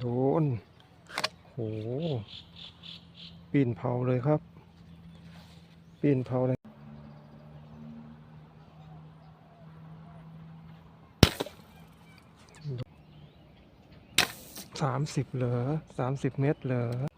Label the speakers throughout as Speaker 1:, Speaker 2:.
Speaker 1: โดน โห ปีนเผาเลยครับ ปีนเผาเลยสามสิบเหรอสามสิบเมตรเหรอ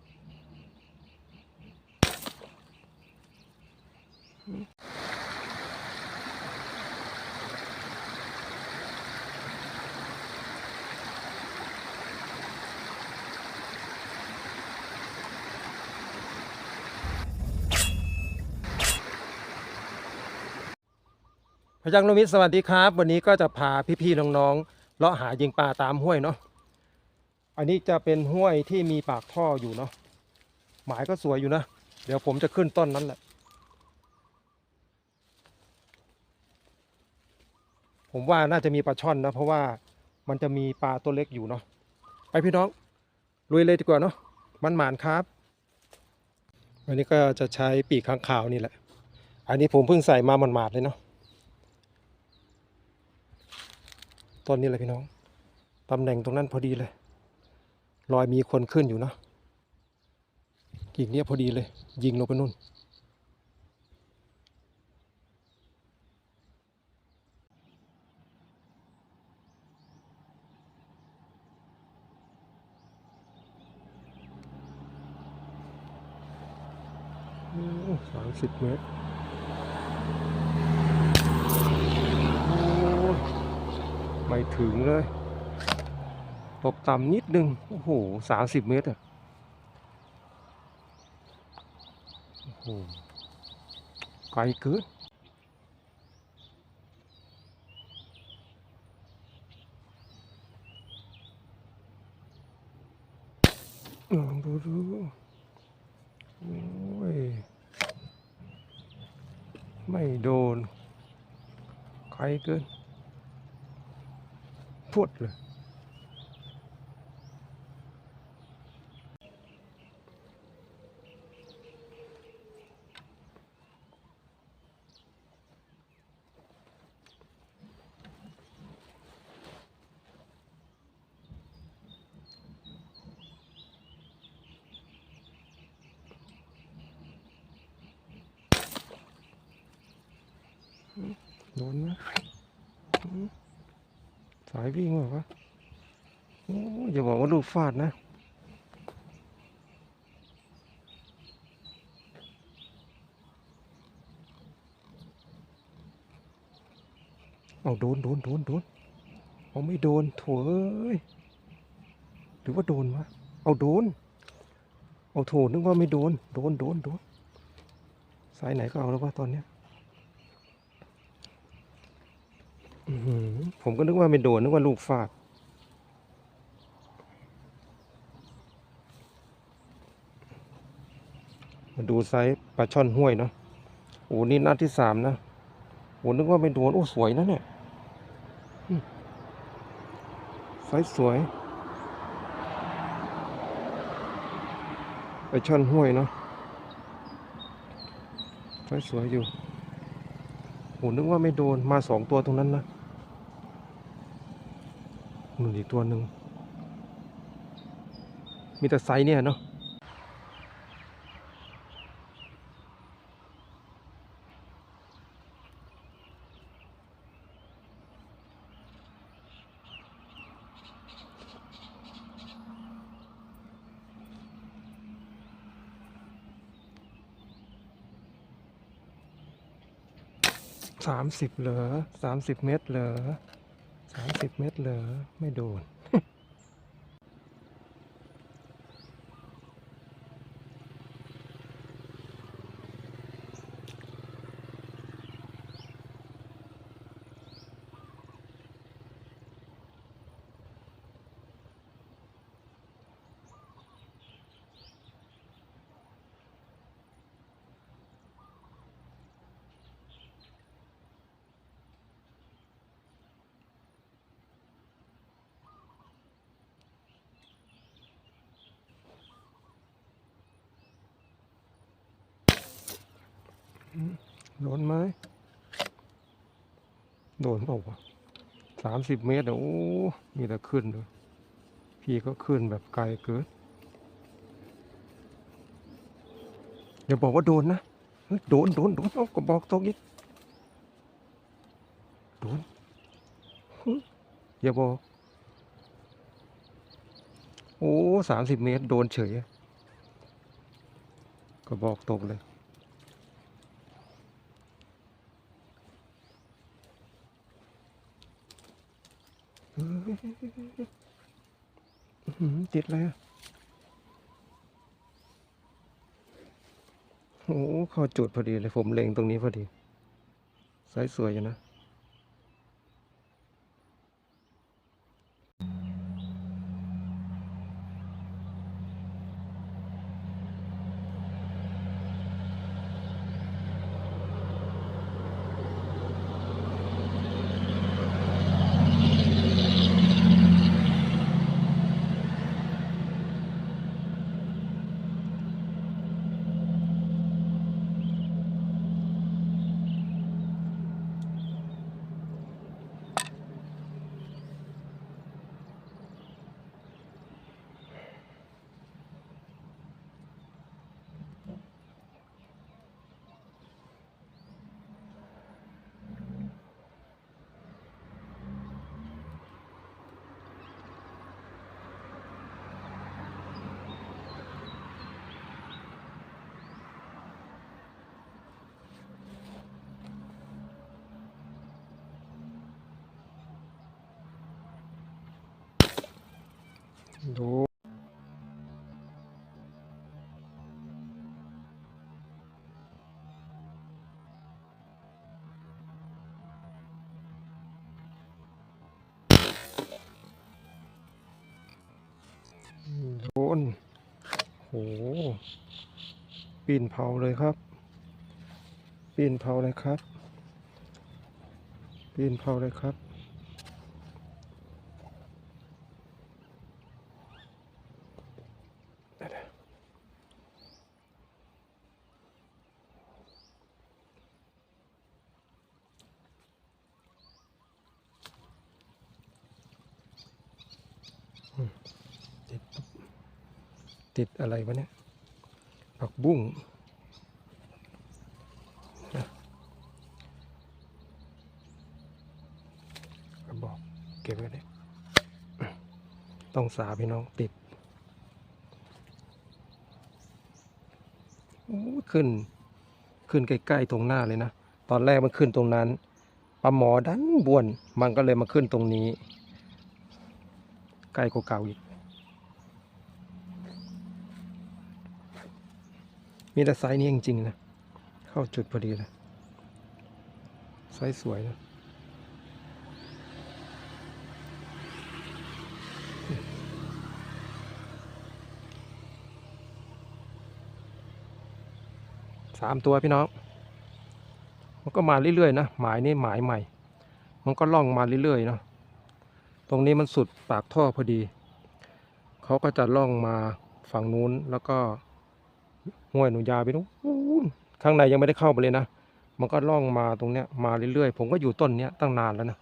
Speaker 1: พยังโนมิตรสวัสดีครับ วันนี้ก็จะพาพี่ๆน้องๆเลาะหายิงปลาตามห้วยเนาะอันนี้จะเป็นห้วยที่มีปากท่ออยู่เนาะหมายก็สวยอยู่นะ เดี๋ยวผมจะขึ้นต้นนั้นแหละ ผมว่าน่าจะมีปลาช่อนนะ เพราะว่ามันจะมีปลาตัวเล็กอยู่เนาะไปพี่น้องลุยเลยดีกว่าเนาะมันหมานครับวันนี้ก็จะใช้ปีกข้างขาวนี่แหละ อันนี้ผมเพิ่งใส่มาหมาดๆเลยเนาะ ต้นนี้เลยพี่น้องตำแหน่งตรงนั้นพอดีเลย รอยมีคนขึ้นอยู่เนะกิ่งเนี้ยพอดีเลย ยิงลงไปนู่น สามสิบเมตรโอ้ย ไม่ถึงเลยตบต่ำนิดนึง โอ้โหสามสิบเมตรอะโอ้โหไกลเกินลองดูดูโอ้ย ไม่โดน ไกลเกิน พวดเลยโดนไหมายวิ่งหรอวะอย่าบอกว่าลูกฟาดนะเอาโดนโดนโดนโดนเอาไม่โดนโถเอ้ยหรือว่าโดนวะเอาโดน เอาโถนึกว่าไม่โดน โดนโดนโดนสายไหนก็เอาแล้วว่าตอนเนี้ย อื้อหือ ผมก็นึกว่าไม่โดนนึกว่าลูกฟาด มาดูไซส์ปลาช่อนห้วยเนาะโอ้นี่นัดที่สามนะโอ้นึกว่าไม่โดน โอ้ สวยนะเนี่ยไซส์สวยปลาช่อนห้วยเนาะไซส์สวยอยู่โหนึกว่าไม่โดนมาสองตัวตรงนั้นนะ หนึ่งอีกตัวหนึ่ง มีแต่ไซเนี่ยเนาะสามสิบเหรอสามสิบเมตรเหรอ สาสิบเมตรเหรอ ไม่โดน โดนไหมโดนเปล่าวะสามสิบเมตรโอ้มีแต่ขึ้นเลยพี่ก็ขึ้นแบบไกลเกินอย่าบอกว่าโดนนะโดนโดนโดนก็บอกตกอีกโดนอย่าบอก โอ้สามสิบเมตร โดนเฉย ก็บอกตกเลย เฮ้ยอื้อหือ ติดเลยโอ้เข้าจุดพอดีเลย ผมเล็งตรงนี้พอดี สายสวยอยู่นะ ดูโดนโหปีนเผาเลยครับ ปีนเผาเลยครับ ปีนเผาเลยครับ ติดปุ๊บติดอะไรวะเนี่ย ผักบุ้งนะกระบอกเก็บไว้เลย ต้องสาพี่น้องติดขึ้น ขึ้นใกล้ๆตรงหน้าเลยนะ ตอนแรกมันขึ้นตรงนั้นปลาหมอดันบวน มันก็เลยมาขึ้นตรงนี้ ใกล้กว่าเก่าอีก มีแต่ไซส์นี้จริงๆนะ เข้าจุดพอดีเลยไซส์สวยนะ สามตัวพี่น้อง มันก็มาเรื่อยๆนะหมายนี่หมายใหม่ มันก็ล่องมาเรื่อยๆเนาะตรงนี้มันสุดปากท่อพอดี เขาก็จะล่องมาฝั่งนู้นแล้วก็ห้วยหนูยาไปนู้นข้างในยังไม่ได้เข้าไปเลยนะ มันก็ล่องมาตรงเนี้ยมาเรื่อยๆ ผมก็อยู่ต้นเนี้ยตั้งนานแล้วนะ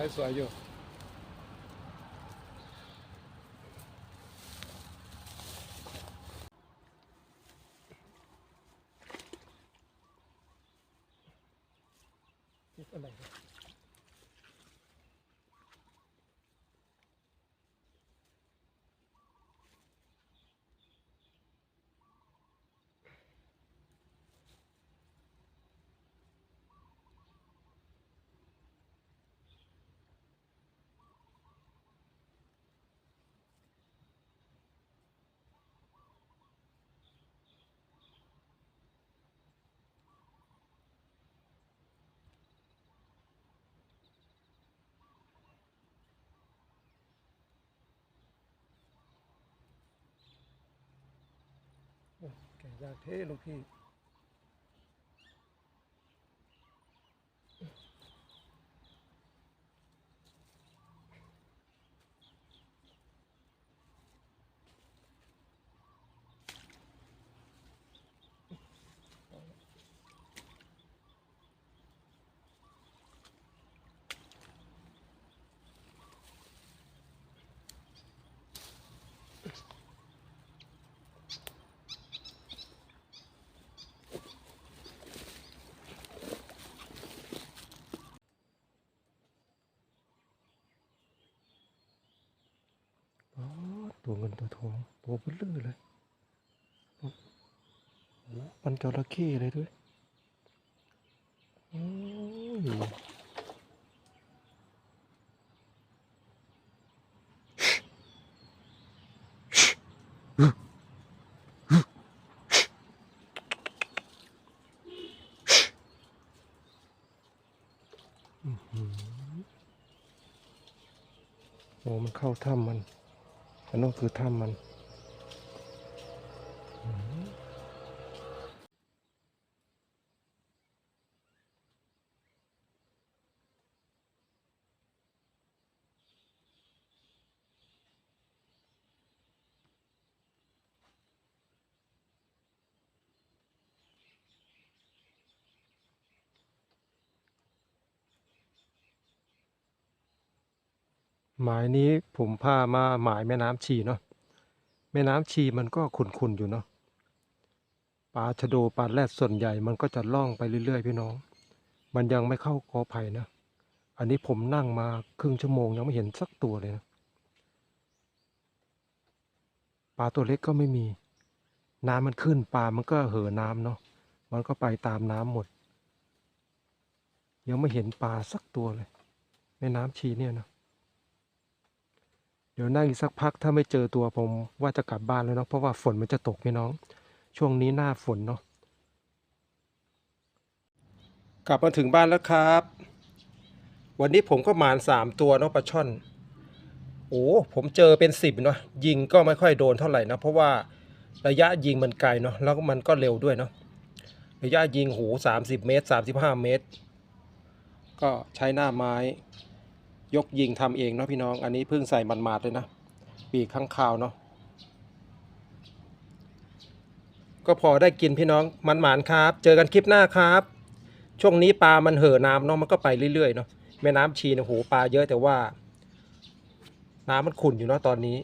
Speaker 1: ใช้สวยอยู่คิ แก่ยากเท่ลูกพี่ อ เงินตัวทองตัวเบลอเลยโอ้โหมันจระเข้เลยด้วยอ้ยโอ้มันเข้าถ้ำมันันนั้นคือถ้ำมันอืม หมายนี้ผมพามาหมายแม่น้ำชีเนาะแม่น้ำชีมันก็ขุ่นๆอยู่เนาะปลาชะโดปลาแรดส่วนใหญ่มันก็จะล่องไปเรื่อยๆ พี่น้อง มันยังไม่เข้ากอไผ่นะ อันนี้ผมนั่งมาครึ่งชั่วโมงยังไม่เห็นสักตัวเลยนะปลาตัวเล็กก็ไม่มี น้ำมันขึ้นปลามันก็เห่อน้ำเนาะมันก็ไปตามน้ำหมด ยังไม่เห็นปลาสักตัวเลยแม่น้ำชีเนี่ยนะ ดี๋ยวนั่งอีกสักพักถ้าไม่เจอตัวผมว่าจะกลับบ้านแล้วเนาะเพราะว่าฝนมันจะตกพี่น้อง ช่วงนี้หน้าฝนเนาะกลับมาถึงบ้านแล้วครับ วันนี้ผมก็หมานสามตัวเนาะปลาช่อน โอ้ผมเจอเป็นสิบเนาะยิงก็ไม่ค่อยโดนเท่าไหร่นะเพราะว่าระยะยิงมันไกลเนาะแล้วมันก็เร็วด้วยเนาะระยะยิงหูสามสิบเมตรสามสิบห้าเมตร ก็ใช้หน้าไม้ ยกยิงทำเองเนาะพี่น้อง อันนี้เพิ่งใส่มันมาดเลยนะ ปีกข้างคาวเนาะ ก็พอได้กินพี่น้องมันหมานครับ เจอกันคลิปหน้าครับ ช่วงนี้ปลามันเห่อน้ำเนาะมันก็ไปเรื่อยๆเนาะ แม่น้ำชีเนี่ยโหปลาเยอะแต่ว่า น้ำมันขุ่นอยู่เนาะตอนนี้